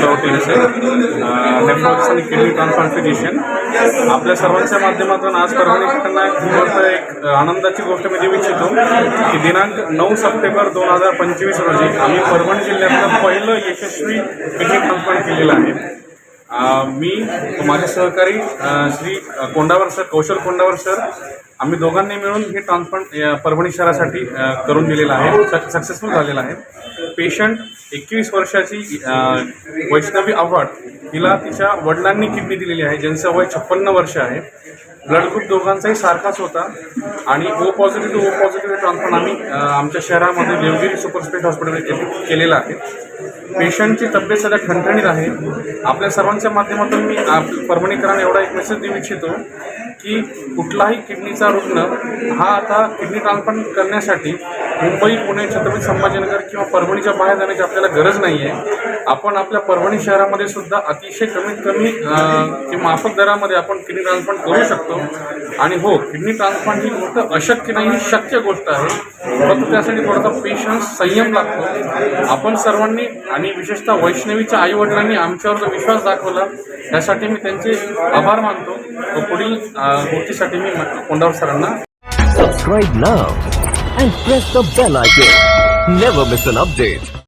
वतीने नेफ्रॉक्स आणि किडनी आपल्या सर्वांच्या माध्यमातून आज परभणीकरांना एक एक आनंदाची गोष्ट मी देऊ इच्छितो की दिनांक नऊ सप्टेंबर दोन हजार पंचवीस रोजी आम्ही परभणी जिल्ह्यातलं पहिलं यशस्वी किडनी ट्रान्सप्लांट केलेलं आहे. मी माझे सहकारी श्री कोंडावर सर कौशल कोंडावर सर आम्ही दोघांनी मिळून हे ट्रान्सप्लांट परभणी शहरासाठी करून दिलेलं आहे. सक्सेसफुल झालेलं आहे. पेशंट एकवीस वर्षाची वैष्णवी आव्हाड हिला तिच्या वडिलांनी किडनी दिलेली आहे ज्यांचं वय छप्पन्न वर्ष आहे. ब्लड ग्रुप दोघांचाही सारखाच होता आणि O positive to O positive transplant आम्ही आमच्या शहरामध्ये देवगिरी सुपरस्पेट हॉस्पिटल केलेलं आहे. पेशंटची तब्येत सध्या ठणठणीत आहे. आपल्या सर्वांच्या माध्यमातून मी परभणीकरांना एवढा एक मेसेज देऊ इच्छितो की कुठलाही किडनीचा रुग्ण हा आता किडनी ट्रान्सप्लांट करण्यासाठी मुंबई पुणे छत्रपती संभाजीनगर किंवा परभणीच्या बाहेर जाण्याची आपल्याला गरज नाही आहे आपण आपल्या परभणी शहरामध्ये सुद्धा अतिशय कमीत कमी अं, किंवा माफक दरामध्ये आपण किडनी ट्रान्सप्लांट करू शकतो आणि हो किडनी ट्रान्सप्लांट ही गोष्ट अशक्य नाही ही शक्य गोष्ट आहे परंतु त्यासाठी थोडासा पेशन्स संयम लागतो आपण सर्वांनी आणि विशेषतः वैष्णवीच्या आईवडिलांनी आमच्यावर जो विश्वास दाखवला त्यासाठी मी त्यांचे आभार मानतो व पुढील गोष्टीसाठी मी कोंडावर सरांना सबस्क्राईब नाव and press the bell icon. Never miss an update.